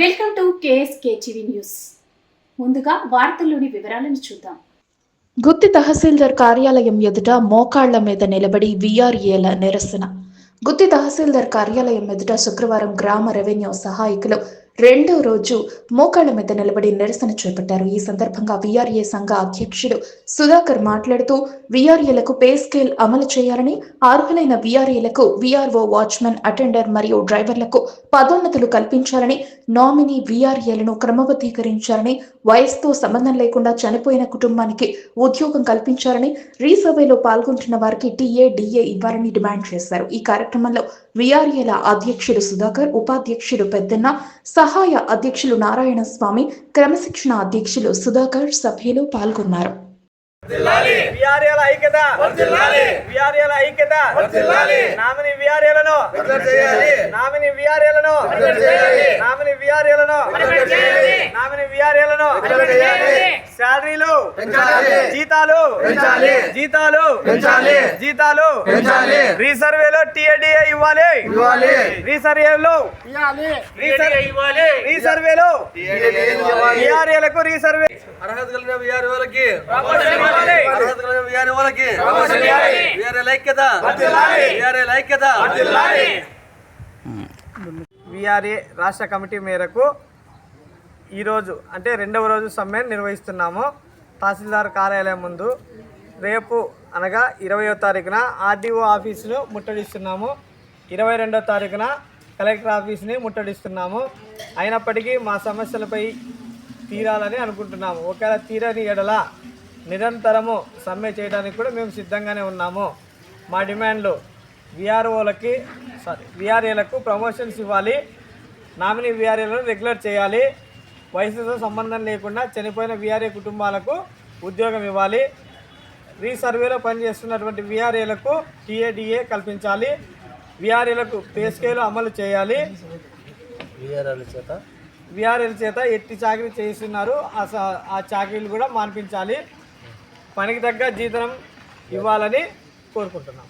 Welcome to KSK TV news. ముందుగా వార్తల్లోని వివరాలను చూద్దాం. గుత్తి తహసీల్దార్ కార్యాలయం ఎదుట మోకాళ్ళ మీద నిలబడి విఆర్ఏల నిరసన. గుత్తి తహసీల్దార్ కార్యాలయం ఎదుట శుక్రవారం గ్రామ రెవెన్యూ సహాయకులు రెండో రోజు మోకాళ్ళ మీద నిలబడి నిరసన చేపట్టారు. ఈ సందర్భంగా విఆర్ఏ సంఘ అధ్యక్షుడు సుధాకర్ మాట్లాడుతూ విఆర్ఏలకు పే స్కేల్ అమలు చేయాలని అర్హులైన విఆర్ఏలకు విఆర్ఓ వాచ్మెన్ అటెండర్ మరియు డ్రైవర్లకు పదోన్నతులు కల్పించాలని నామినీ విఆర్ఏలను క్రమబద్ధీకరించాలని వయస్సుతో సంబంధం లేకుండా చనిపోయిన కుటుంబానికి ఉద్యోగం కల్పించాలని రీసర్వేలో పాల్గొంటున్న వారికి టీఏ డిఏ ఇవ్వాలని డిమాండ్ చేశారు. ఈ కార్యక్రమంలో విఆర్ఏల అధ్యక్షుడు సుధాకర్ ఉపాధ్యక్షుడు పెద్దన్న సహాయ అధ్యక్షులు నారాయణ స్వామి క్రమశిక్షణ అధ్యక్షులు సుధాకర్ సభ్యులు పాల్గొన్నారు. విఆర్ఏల ఐక్యత. విఆర్ఏల ఐక్యత. నామిని విఆర్ఏలను. నామిని విఆర్ఏలను. నామిని విఆర్ఏలను. నామిని విఆర్ఏలను. శాలరీలు. జీతాలు. జీతాలు. జీతాలు. రీసర్వేలో టీఏడిఏ ఇవ్వాలి. రీసర్వేలో. రీసర్వేలో. విఆర్ఏలకు రీసర్వే. అర్హత కలిగిన విఆర్ వాళ్ళకి. అర్హత కలిగిన విఆర్ వాళ్ళకి. విఆర్ఏ ఐక్యత విఆర్ఏ ఐక్యత విఆర్ఏ రాష్ట్ర కమిటీ మేరకు ఈరోజు అంటే రెండవ రోజు సమ్మె నిర్వహిస్తున్నాము. తహసీల్దార్ కార్యాలయం ముందు రేపు అనగా ఇరవయో తారీఖున ఆర్డీఓ ఆఫీసును ముట్టడిస్తున్నాము. ఇరవై రెండో తారీఖున కలెక్టర్ ఆఫీస్ని ముట్టడిస్తున్నాము. అయినప్పటికీ మా సమస్యలపై తీరాలని అనుకుంటున్నాము. ఒకవేళ తీరని ఎడల నిరంతరము సమ్మె చేయడానికి కూడా మేము సిద్ధంగానే ఉన్నాము. మా డిమాండ్లు విఆర్ఓలకి సారీ విఆర్ఏలకు ప్రమోషన్స్ ఇవ్వాలి. నామినీ విఆర్ఏలను రెగ్యులర్ చేయాలి. వయసుతో సంబంధం లేకుండా చనిపోయిన విఆర్ఏ కుటుంబాలకు ఉద్యోగం ఇవ్వాలి. రీసర్వేలో పనిచేస్తున్నటువంటి విఆర్ఏలకు టీఏడిఏ కల్పించాలి. విఆర్ఏలకు పే స్కేలు అమలు చేయాలి. విఆర్ఏల చేత విఆర్ఎల్ చేత ఎట్టి చాకరీ చేస్తున్నారు ఆ స- ఆ చాకరీలు కూడా మాన్పించాలి. పనికి తగ్గ జీతనం ఇవ్వాలని కోరుకుంటున్నాం.